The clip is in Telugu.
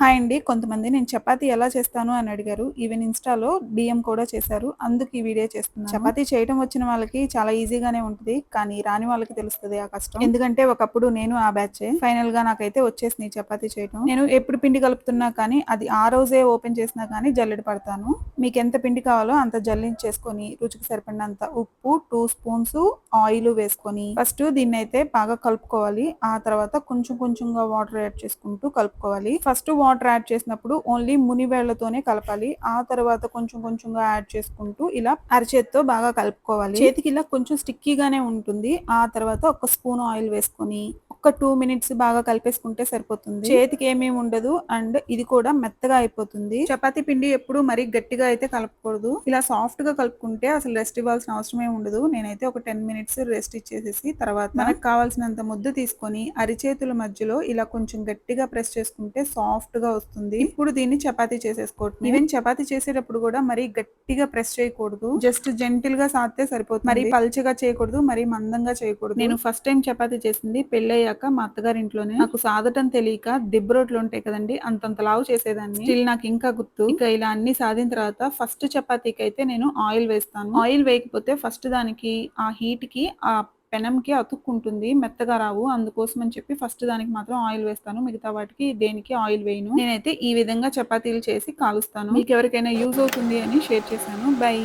హాయ్ అండి. కొంతమంది నేను చపాతీ ఎలా చేస్తాను అని అడిగారు. ఈవెన్ ఇన్స్టాలో డిఎం కూడా చేశారు. అందుకు ఈ వీడియో చేస్తున్నాను. చపాతీ చేయడం వచ్చిన వాళ్ళకి చాలా ఈజీగానే ఉంటుంది. కానీ రాని వాళ్ళకి తెలుస్తుంది ఆ కష్టం. ఎందుకంటే ఒకప్పుడు నేను ఆ బ్యాచ్. ఫైనల్గా నాకైతే వచ్చేసింది చపాతీ చేయడం నేను ఎప్పుడు పిండి కలుపుతున్నా కానీ అది ఆ రోజే ఓపెన్ చేసినా కానీ జల్లెడ పడతాను. మీకు ఎంత పిండి కావాలో అంత జల్లించేసుకొని రుచికి సరిపడినంత ఉప్పు టూ స్పూన్స్ ఆయిల్ వేసుకొని ఫస్ట్ దీన్ని అయితే బాగా కలుపుకోవాలి. ఆ తర్వాత కొంచెం కొంచెంగా వాటర్ యాడ్ చేసుకుంటూ కలుపుకోవాలి. ఫస్ట్ వాటర్ వాటర్ యాడ్ చేసినప్పుడు ఓన్లీ మునివేళ్ళతోనే కలపాలి. ఆ తర్వాత కొంచెం కొంచెంగా యాడ్ చేసుకుంటూ ఇలా అరచేతితో బాగా కలుపుకోవాలి. చేతికి ఇలా కొంచెం స్టిక్కీగానే ఉంటుంది. ఆ తర్వాత ఒక స్పూన్ ఆయిల్ వేసుకొని ఒక టూ మినిట్స్ బాగా కలిపేసుకుంటే సరిపోతుంది. చేతికి ఏమేమి ఉండదు అండ్ ఇది కూడా మెత్తగా అయిపోతుంది. చపాతీ పిండి ఎప్పుడు మరీ గట్టిగా అయితే కలపకూడదు. ఇలా సాఫ్ట్గా కలుపుకుంటే అసలు రెస్ట్ ఇవ్వాల్సిన అవసరమే ఉండదు. నేనైతే ఒక టెన్ మినిట్స్ రెస్ట్ ఇచ్చేసేసి తర్వాత మనకు కావాల్సినంత ముద్ద తీసుకొని అరిచేతుల మధ్యలో ఇలా కొంచెం గట్టిగా ప్రెస్ చేసుకుంటే సాఫ్ట్ గా వస్తుంది. ఇప్పుడు దీన్ని చపాతీ చేసేసుకోవటం. ఈవెన్ చపాతీ చేసేటప్పుడు కూడా మరీ గట్టిగా ప్రెస్ చేయకూడదు. జస్ట్ జెంటిల్గా సాధితే సరిపోతుంది. మరీ పల్చగా చేయకూడదు మరీ మందంగా చేయకూడదు. నేను ఫస్ట్ టైం చపాతీ చేసింది పెళ్ళయ్యాక మా అత్తగారి ఇంట్లోనే. నాకు సాధటం తెలియక దిబ్బ రోట్లు ఉంటాయి కదండి అంతంత లావు చేసేదాన్ని. స్టిల్ నాకు ఇంకా గుర్తు. ఇక ఇలా అన్ని సాధిన తర్వాత ఫస్ట్ చపాతీకి అయితే నేను ఆయిల్ వేస్తాను. ఆయిల్ వేయకపోతే ఫస్ట్ దానికి ఆ హీట్కి ఆ పెనంకి అతుక్కుంటుంది మెత్తగా రావు. అందుకోసం అని చెప్పి ఫస్ట్ దానికి మాత్రం ఆయిల్ వేస్తాను. మిగతా వాటికి దేనికి ఆయిల్ వేయను. నేనైతే ఈ విధంగా చపాతీలు చేసి కాలుస్తాను. మీకు ఎవరికైనా యూజ్ అవుతుంది అని షేర్ చేశాను. బై.